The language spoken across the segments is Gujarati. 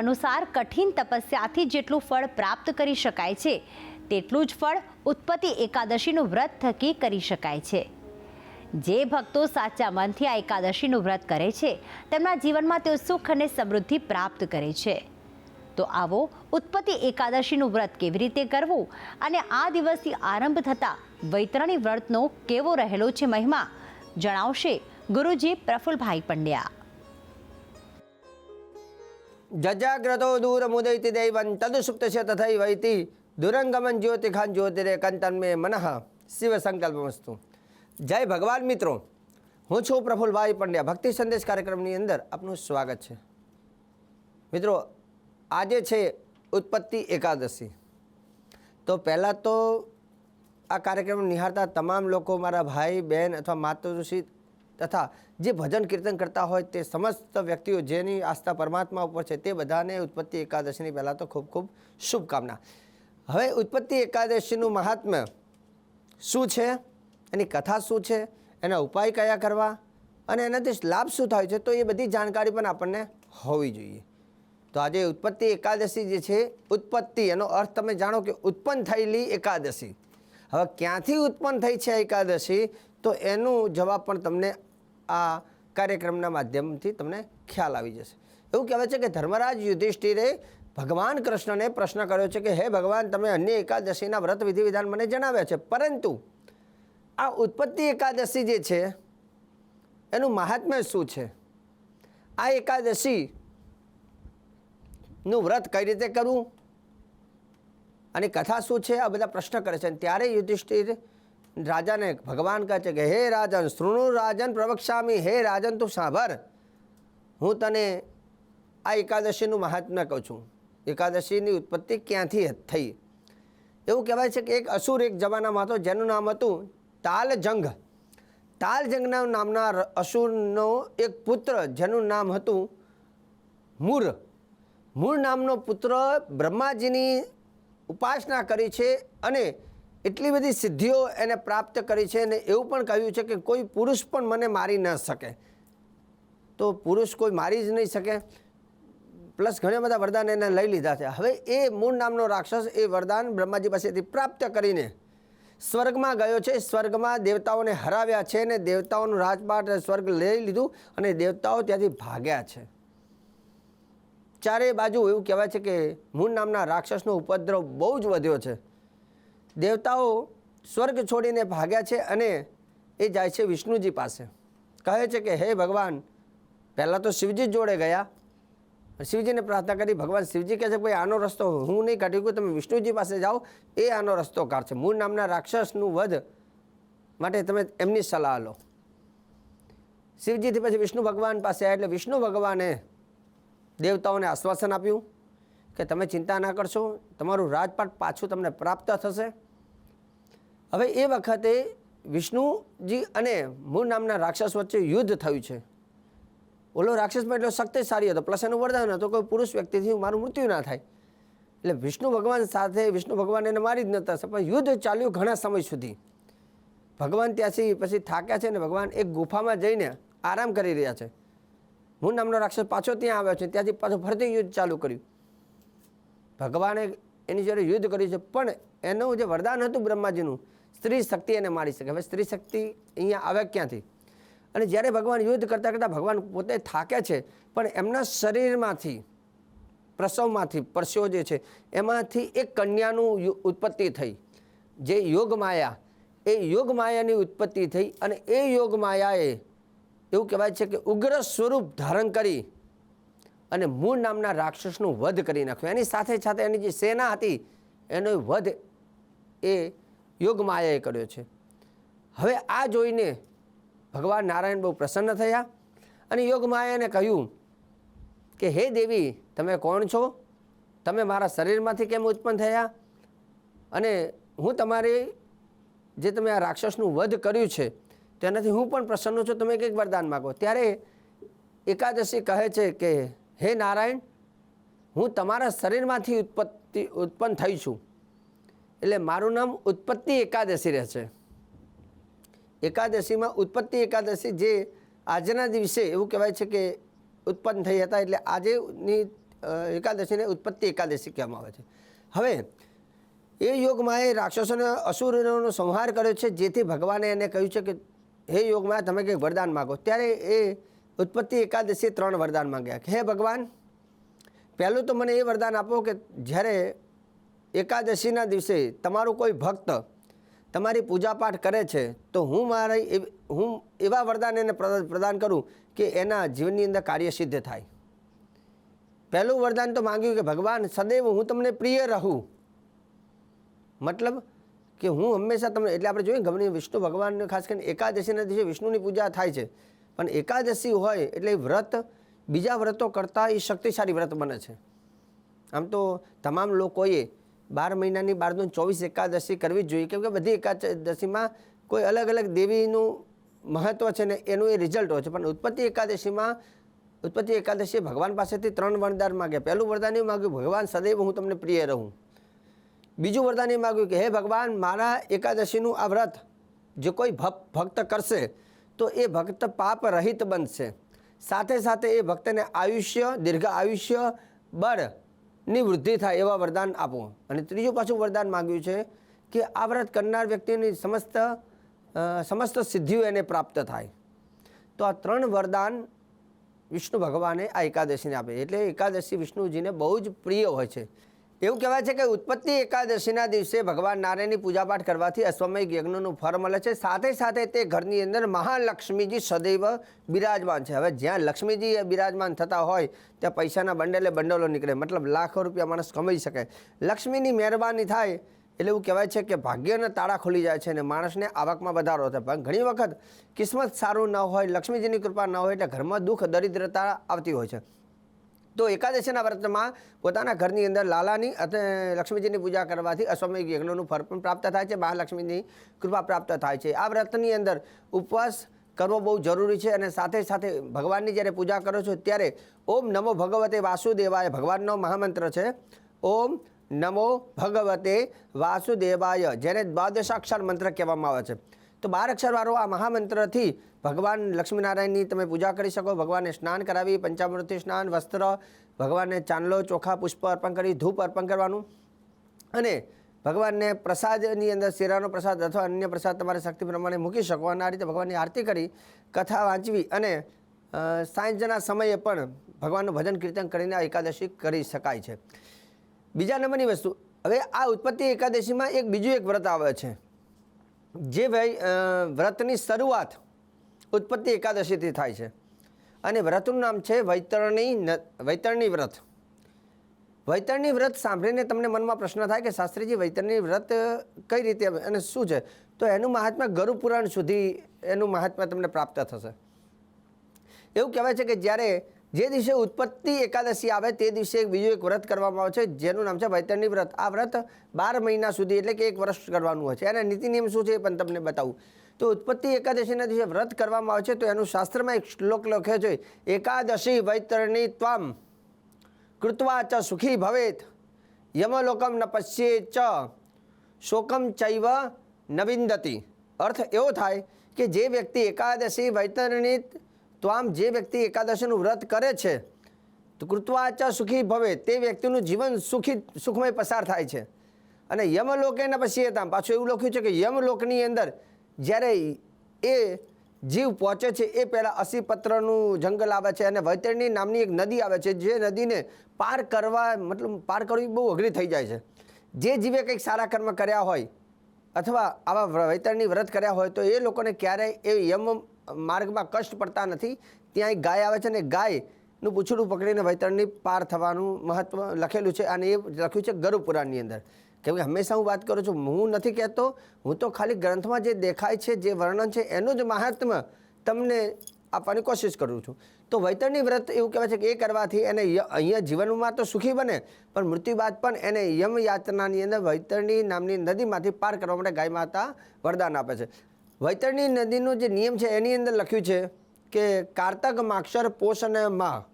અનુસાર કઠિન તપસ્યાથી જેટલું ફળ પ્રાપ્ત કરી શકાય છે, તેટલું જ ફળ ઉત્પત્તિ એકાદશીનું વ્રત થકી કરી શકાય છે. જે ભક્તો સાચા મનથી આ એકાદશીનું વ્રત કરે છે, તેમના જીવનમાં તેઓ સુખ અને સમૃદ્ધિ પ્રાપ્ત કરે છે. તો આવો ઉત્પત્તિ એકાદશીનું વ્રત કેવી રીતે કરવું અને આ દિવસથી આરંભ થતા વૈતરણી વ્રતનો કેવો રહેલો છે મહિમા, જણાવશે ગુરુજી પ્રફુલભાઈ પંડ્યા. જજાગ્રતો દૂરમુદૈતિ છે તથા તથૈવૈતિ દુરંગમન જ્યોતિખાન જ્યોતિરેકંતન મે મનઃ શિવ સંકલ્પમસ્તુ જય ભગવાન મિત્રો હું છું પ્રફુલભાઈ પંડ્યા. ભક્તિ સંદેશ કાર્યક્રમની અંદર આપનું સ્વાગત છે. મિત્રો, આજે છે ઉત્પત્તિ એકાદશી. તો પહેલાં તો આ કાર્યક્રમ નિહાળતા તમામ લોકો, મારા ભાઈ બહેન અથવા માતૃશ્રી તથા જે ભજન કીર્તન કરતા હોય તે સમસ્ત વ્યક્તિઓ જેની આસ્થા પરમાત્મા ઉપર છે તે બધાને ઉત્પત્તિ એકાદશીની પહેલાં તો ખૂબ ખૂબ શુભકામના. હવે ઉત્પત્તિ એકાદશીનું મહાત્મ્ય શું છે? એની કથા શું છે? એના ઉપાય કયા કરવા? અને એનાથી લાભ શું થાય છે? તો એ બધી જાણકારી પણ આપણને હોવી જોઈએ. તો આજે ઉત્પત્તિ એકાદશી જે છે, ઉત્પત્તિ એનો અર્થ તમે જાણો કે ઉત્પન્ન થયેલી એકાદશી. હવે ક્યાંથી ઉત્પન્ન થઈ છે એકાદશી? તો એનું જવાબ પણ તમને આ કાર્યક્રમના માધ્યમથી તમને ખ્યાલ આવી જશે. એવું કહેવાય છે કે ધર્મરાજ યુધિષ્ઠિરે ભગવાન કૃષ્ણને પ્રશ્ન કર્યો છે કે, હે ભગવાન, તમે અન્ય એકાદશીના વ્રત વિધિ વિધાન મને જણાવ્યા છે. પરંતુ આ ઉત્પત્તિ એકાદશી જે છે, એનું મહાત્મ્ય શું છે? આ એકાદશી નું વ્રત કઈ રીતે કરવું? અને કથા શું છે? આ બધા પ્રશ્ન કરે છે. અને ત્યારે યુધિષ્ઠિર રાજાને ભગવાન કહે છે કે, હે રાજન, શૃણુ રાજન પ્રવક્ષામી હે રાજન, તું સાંભળ. હું તને આ એકાદશીનું મહાત્મ્ય કહું છું. એકાદશીની ઉત્પત્તિ ક્યાંથી થઈ? એવું કહેવાય છે કે એક અસુર એક જમાનામાં હતો, જેનું નામ હતું તાલજંગ. તાલજંગના નામના અસુરનો એક પુત્ર, જેનું નામ હતું મૂર. મૂળ નામનો પુત્ર બ્રહ્માજીની ઉપાસના કરી છે અને એટલી બધી સિદ્ધિઓ એને પ્રાપ્ત કરી છે અને એવું પણ કહ્યું છે કે કોઈ પુરુષ પણ મને મારી ન શકે. તો પુરુષ કોઈ મારી જ નહીં શકે. પ્લસ ઘણા બધા વરદાન એને લઈ લીધા છે. હવે એ મૂળ નામનો રાક્ષસ એ વરદાન બ્રહ્માજી પાસેથી પ્રાપ્ત કરીને સ્વર્ગમાં ગયો છે. સ્વર્ગમાં દેવતાઓને હરાવ્યા છે અને દેવતાઓનું રાજપાટ સ્વર્ગ લઈ લીધું અને દેવતાઓ ત્યાંથી ભાગ્યા છે. ચારે બાજુ એવું કહેવાય છે કે મૂળ નામના રાક્ષસનો ઉપદ્રવ બહુ જ વધ્યો છે. દેવતાઓ સ્વર્ગ છોડીને ભાગ્યા છે અને એ જાય છે વિષ્ણુજી પાસે. કહે છે કે, હે ભગવાન, પહેલાં તો શિવજી જોડે ગયા. શિવજીને પ્રાર્થના કરી, ભગવાન, શિવજી કહે છે કે ભાઈ, આનો રસ્તો હું નહીં કાઢી તમે વિષ્ણુજી પાસે જાઓ, એ આનો રસ્તો કાઢશે મૂળ નામના રાક્ષસનું વધ માટે તમે એમની સલાહ લો. શિવજીથી પછી વિષ્ણુ ભગવાન પાસે આવ્યા એટલે વિષ્ણુ ભગવાને દેવતાઓને આશ્વાસન આપ્યું કે, તમે ચિંતા ના કરશો, તમારું રાજપાટ પાછું તમને પ્રાપ્ત થશે. હવે એ વખતે વિષ્ણુજી અને મૂળ નામના રાક્ષસ વચ્ચે યુદ્ધ થયું છે. ઓલો રાક્ષસમાં એટલો શક્તિશાળી હતો, પ્લસ એનું વરદાન હતો કોઈ પુરુષ વ્યક્તિથી મારું મૃત્યુ ના થાય. એટલે વિષ્ણુ ભગવાન સાથે, વિષ્ણુ ભગવાન એને મારી જ નતા પણ યુદ્ધ ચાલ્યું ઘણા સમય સુધી. ભગવાન ત્યાંથી પછી થાક્યા છે ને ભગવાન એક ગુફામાં જઈને આરામ કરી રહ્યા છે. હું નામનો રાક્ષસ પાછો ત્યાં આવ્યો છે, ત્યાંથી પાછું ફરીથી યુદ્ધ ચાલુ કર્યું. ભગવાને એની જોડે યુદ્ધ કર્યું છે, પણ એનું જે વરદાન હતું બ્રહ્માજીનું સ્ત્રી શક્તિ એને મારી શકે. હવે સ્ત્રી શક્તિ અહીંયા આવે ક્યાંથી? અને જ્યારે ભગવાન યુદ્ધ કરતાં કરતાં ભગવાન પોતે થાકે છે, પણ એમના શરીરમાંથી, પ્રસવમાંથી પરસ્યો જે છે, એમાંથી એક કન્યાનું ઉત્પત્તિ થઈ. જે યોગ માયા, એ યોગ માયાની ઉત્પત્તિ થઈ અને એ યોગ માયાએ એવું કહેવાય છે કે ઉગ્ર સ્વરૂપ ધારણ કરી અને મૂળ નામના રાક્ષસનું વધ કરી નાખ્યું. એની સાથે સાથે એની જે સેના હતી, એનો વધ એ યોગ માયાએ કર્યો છે. હવે આ જોઈને ભગવાન નારાયણ બહુ પ્રસન્ન થયા અને યોગ માયાને કહ્યું કે, હે દેવી, તમે કોણ છો? તમે મારા શરીરમાંથી કેમ ઉત્પન્ન થયા? અને હું તમારી જે તમે આ રાક્ષસનું વધ કર્યું છે, તેનાથી હું પણ પ્રસન્ન છું. તમે કંઈક વરદાન માગો. ત્યારે એકાદશી કહે છે કે, હે નારાયણ, હું તમારા શરીરમાંથી ઉત્પત્તિ, ઉત્પન્ન થઈ છું. એટલે મારું નામ ઉત્પત્તિ એકાદશી રહેશે એકાદશીમાં ઉત્પત્તિ એકાદશી જે આજના દિવસે એવું કહેવાય છે કે ઉત્પન્ન થઈ હતા એટલે આજેની એકાદશીને ઉત્પત્તિ એકાદશી કહેવામાં આવે છે. હવે, એ યોગમાં એ રાક્ષસોને અસુરોનો સંહાર કર્યો છે, જેથી ભગવાને એને કહ્યું છે કે, હે યોગમાં તમે કંઈક વરદાન માગો. ત્યારે એ ઉત્પત્તિ એકાદશીએ ત્રણ વરદાન માંગ્યા કે, હે ભગવાન, પહેલું તો મને એ વરદાન આપો કે જ્યારે એકાદશીના દિવસે તમારું કોઈ ભક્ત તમારી પૂજાપાઠ કરે છે, તો હું મારી હું એવા વરદાન એને પ્ર- પ્રદાન કરું કે એના જીવનની અંદર કાર્ય સિદ્ધ થાય. પહેલું વરદાન તો માંગ્યું કે ભગવાન સદૈવ હું તમને પ્રિય રહું. મતલબ કે હું હંમેશા તમને, એટલે આપણે જોઈએ ગમે વિષ્ણુ ભગવાનને ખાસ કરીને એકાદશીના દિવસે વિષ્ણુની પૂજા થાય છે. પણ એકાદશી હોય એટલે વ્રત બીજા વ્રતો કરતાં એ શક્તિશાળી વ્રત બને છે. આમ તો તમામ લોકોએ બાર મહિનાની બારનું ચોવીસ એકાદશી કરવી જોઈએ. કેમ કે બધી એકાદશીમાં કોઈ અલગ અલગ દેવીનું મહત્ત્વ છે ને એનું એ રિઝલ્ટ હોય છે. પણ ઉત્પત્તિ એકાદશીમાં, ઉત્પત્તિ એકાદશીએ ભગવાન પાસેથી ત્રણ વરદાન માગ્યા પહેલું વરદાન એ માગ્યું, ભગવાન સદૈવ હું તમને પ્રિય રહું. બીજું વરદાન એ માગ્યું કે, હે ભગવાન, મારા એકાદશીનું આ વ્રત જે કોઈ ભક- ભક્ત કરશે, તો એ ભક્ત પાપ રહિત બનશે. સાથે સાથે એ ભક્તને આયુષ્ય, દીર્ઘ આયુષ્ય બળની વૃદ્ધિ થાય એવા વરદાન આપો. અને ત્રીજું પાછું વરદાન માગ્યું છે કે આ વ્રત કરનાર વ્યક્તિની સમસ્ત સમસ્ત સિદ્ધિઓ એને પ્રાપ્ત થાય. તો આ ત્રણ વરદાન વિષ્ણુ ભગવાને આ એકાદશીને આપે. એટલે એકાદશી વિષ્ણુજીને બહુ જ પ્રિય હોય છે. એવું કહેવાય છે કે ઉત્પત્તિ એકાદશીના દિવસે ભગવાન નારાયણની પૂજાપાઠ કરવાથી અશ્વમય યજ્ઞનું ફળ મળે છે. સાથે સાથે તે ઘરની અંદર મહાલક્ષ્મીજી સદૈવ બિરાજમાન છે. હવે જ્યાં લક્ષ્મીજી બિરાજમાન થતા હોય, ત્યાં પૈસાના બંડલે બંડલો નીકળે. મતલબ લાખો રૂપિયા માણસ કમાઈ શકે. લક્ષ્મીની મહેરબાની થાય એટલે એવું કહેવાય છે કે ભાગ્યના તાળા ખુલી જાય છે અને માણસને આવકમાં વધારો થાય. પણ ઘણી વખત કિસ્મત સારું ન હોય, લક્ષ્મીજીની કૃપા ન હોય એટલે ઘરમાં દુઃખ, દરિદ્રતા આવતી હોય છે. તો એકાદશીના વ્રતમાં પોતાના ઘરની અંદર લાલાની અને લક્ષ્મીજીની પૂજા કરવાથી અશ્વમેઘ યજ્ઞનું ફળ પણ પ્રાપ્ત થાય છે, મહાલક્ષ્મીની કૃપા પ્રાપ્ત થાય છે. આ વ્રતની અંદર ઉપવાસ કરવો બહુ જરૂરી છે અને સાથે સાથે ભગવાનની જ્યારે પૂજા કરો છો ત્યારે ઓમ નમો ભગવતે વાસુદેવાય, ભગવાનનો મહામંત્ર છે, ઓમ નમો ભગવતે વાસુદેવાય, જેને દ્વાદશાક્ષર મંત્ર કહેવામાં આવે છે. તો બાર અક્ષરવાળો આ મહામંત્રથી ભગવાન લક્ષ્મીનારાયણની તમે પૂજા કરી શકો. ભગવાનને સ્નાન કરાવી પંચામૃતિ સ્નાન, વસ્ત્ર, ભગવાનને ચાંદલો, ચોખા, પુષ્પ અર્પણ કરી, ધૂપ અર્પણ કરવાનું. અને ભગવાનને પ્રસાદની અંદર શેરાનો પ્રસાદ અથવા અન્ય પ્રસાદ તમારે શક્તિ પ્રમાણે મૂકી શકો અને આ રીતે ભગવાનની આરતી કરી, કથા વાંચવી અને સાંજના સમયે પણ ભગવાનનું ભજન કીર્તન કરીને આ એકાદશી કરી શકાય છે. બીજા નંબરની વસ્તુ, હવે આ ઉત્પત્તિ એકાદશીમાં એક બીજું એક વ્રત આવે છે. જે વ્રતની શરૂઆત ઉત્પત્તિ એકાદશીથી થાય છે. અને વ્રતનું નામ છે વૈતરણી વૈતરણી વ્રત. વૈતરણી વ્રત સાંભળીને તમને મનમાં પ્રશ્ન થાય કે શાસ્ત્રીજી, વૈતરણી વ્રત કઈ રીતે અને શું છે? તો એનું મહાત્મા ગરુ પુરાણ સુધી એનું મહાત્મા તમને પ્રાપ્ત થશે. એવું કહેવાય છે કે જ્યારે જે દિવસે ઉત્પત્તિ એકાદશી આવે તે દિવસે એક બીજું એક વ્રત કરવામાં આવે છે, જેનું નામ છે વૈતરણી વ્રત. આ વ્રત બાર મહિના સુધી એટલે કે એક વર્ષ કરવાનું હોય છે. એના નીતિ નિયમ શું છે એ પણ તમને બતાવું. તો ઉત્પત્તિ એકાદશીના દિવસે વ્રત કરવામાં આવે છે તો એનું શાસ્ત્રમાં એક શ્લોક લખ્યો છે, એકાદશી વૈતરણી ત્વમ કૃત્વા ચ સુખી ભવેત, યમલોકમ ન પશ્યે ચ શોકમ ચૈવ નવિંદતી. અર્થ એવો થાય કે જે વ્યક્તિ એકાદશી વૈતરણી ત્વામ જે વ્યક્તિ એકાદશીનું વ્રત કરે છે, તો કૃત્વાચા સુખી ભવે તે વ્યક્તિનું જીવન સુખી, સુખમય પસાર થાય છે. અને યમલોકે પછી પશ્યેતામ પાછું એવું લખ્યું છે કે યમલોકની અંદર જ્યારે એ જીવ પહોંચે છે, એ પહેલાં અસીપત્રનું જંગલ આવે છે અને વૈતરણી નામની એક નદી આવે છે, જે નદીને પાર કરવા, મતલબ પાર કરવી બહુ અઘરી થઈ જાય છે. જે જીવે કંઈક સારા કર્મ કર્યા હોય, અથવા આવા વૈતરણી વ્રત કર્યા હોય, તો એ લોકોને ક્યારેય એ યમ માર્ગમાં કષ્ટ પડતા નથી ત્યાં એક ગાય આવે છે ને ગાયનું પૂંછડું પકડીને વૈતરણની પાર થવાનું મહત્વ લખેલું છે અને એ લખ્યું છે ગરુપુરાણની અંદર. કેમ કે હંમેશા હું વાત કરું છું, હું નથી કહેતો, હું તો ખાલી ગ્રંથમાં જે દેખાય છે, જે વર્ણન છે, એનું જ મહાત્મ્ય તમને આપવાની કોશિશ કરું છું. તો વૈતરણી વ્રત એવું કહેવાય છે કે એ કરવાથી એને અહીંયા જીવનમાં તો સુખી બને, પણ મૃત્યુ બાદ પણ એને યમ યાતનાની અંદર વૈતરણી નામની નદીમાંથી પાર કરવા માટે ગાય માતા વરદાન આપે છે. વૈતરણી નદીનો જે નિયમ છે, એની અંદર લખ્યું છે કે કારતક, માક્ષર, પોષ અને મા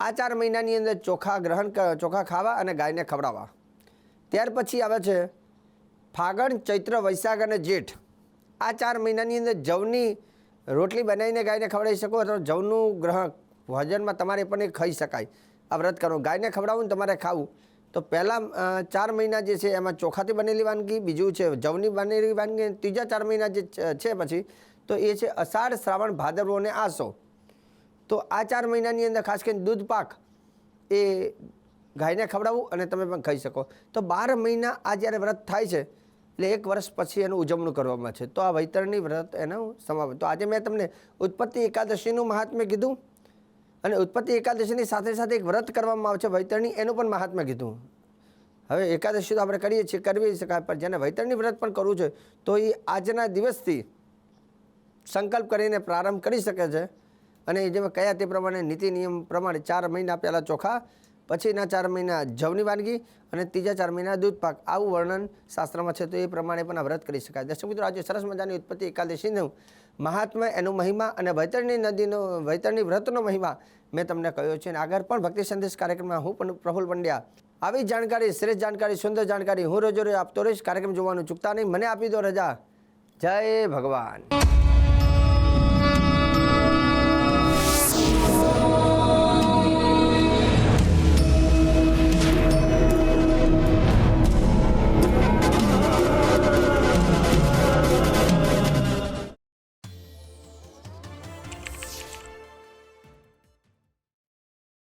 આ ચાર મહિનાની અંદર ચોખા ગ્રહણ ચોખા ખાવા અને ગાયને ખવડાવવા. ત્યાર પછી આવે છે, ફાગણ, ચૈત્ર, વૈશાખ અને જેઠ. આ ચાર મહિનાની અંદર જવની રોટલી બનાવીને ગાયને ખવડાવી શકો અથવા જવનું ગ્રહણ ભોજનમાં તમારે પણ એ ખાઈ શકાય. આ વ્રત કરો. ગાયને ખવડાવવું ને તમારે ખાવું. તો પહેલાં ચાર મહિના જે છે એમાં ચોખાથી બનેલી વાનગી, બીજું છે જવની બનેલી વાનગી ત્રીજા ચાર મહિના જે છે- પછી, તો એ છે અષાઢ શ્રાવણ ભાદરવો અને આસો. તો આ ચાર મહિનાની અંદર ખાસ કરીને દૂધ પાક એ ગાયને ખવડાવવું અને તમે પણ ખાઈ શકો. તો બાર મહિના આ જ્યારે વ્રત થાય છે, એટલે એક વર્ષ પછી એનું ઉજવણું કરવામાં છે. તો આ વૈતરણી વ્રત એનો સમાવેશ, તો આજે મેં તમને ઉત્પત્તિ એકાદશીનું મહાત્મ્ય કીધું. અને ઉત્પત્તિ એકાદશીની સાથે સાથે એક વ્રત કરવામાં આવે છે, વૈતરણી, એનું પણ મહાત્મા કીધું. હવે એકાદશી તો આપણે કરીએ છીએ, કરવી શકાય પણ જેને વૈતરણી વ્રત પણ કરવું છે, તો એ આજના દિવસથી સંકલ્પ કરીને પ્રારંભ કરી શકે છે. અને જેમાં કયા તે પ્રમાણે નીતિ નિયમ પ્રમાણે ચાર મહિના પહેલાં ચોખા પછીના ચાર મહિના જવની વાનગી અને ત્રીજા ચાર મહિના દૂધ પાક. આવું વર્ણન શાસ્ત્રમાં છે તો એ પ્રમાણે પણ આ વ્રત કરી શકાય. દર્શક મિત્રો, આજે સરસ મજાની ઉત્પત્તિ એકાદશીનું મહાત્મા એનું મહિમા અને વૈતરણી નદીનો, વૈતરણી વ્રતનો મહિમા મેં તમને કહ્યો છે. અને આગળ પણ ભક્તિ સંદેશ કાર્યક્રમમાં હું પણ પ્રફુલ પંડ્યા. આવી જાણકારી, શ્રેષ્ઠ જાણકારી, સુંદર જાણકારી હું રોજ રોજ આપતો રહીશ. કાર્યક્રમ જોવાનું ચૂકતા નહીં. મને આપી દો રજા. જય ભગવાન.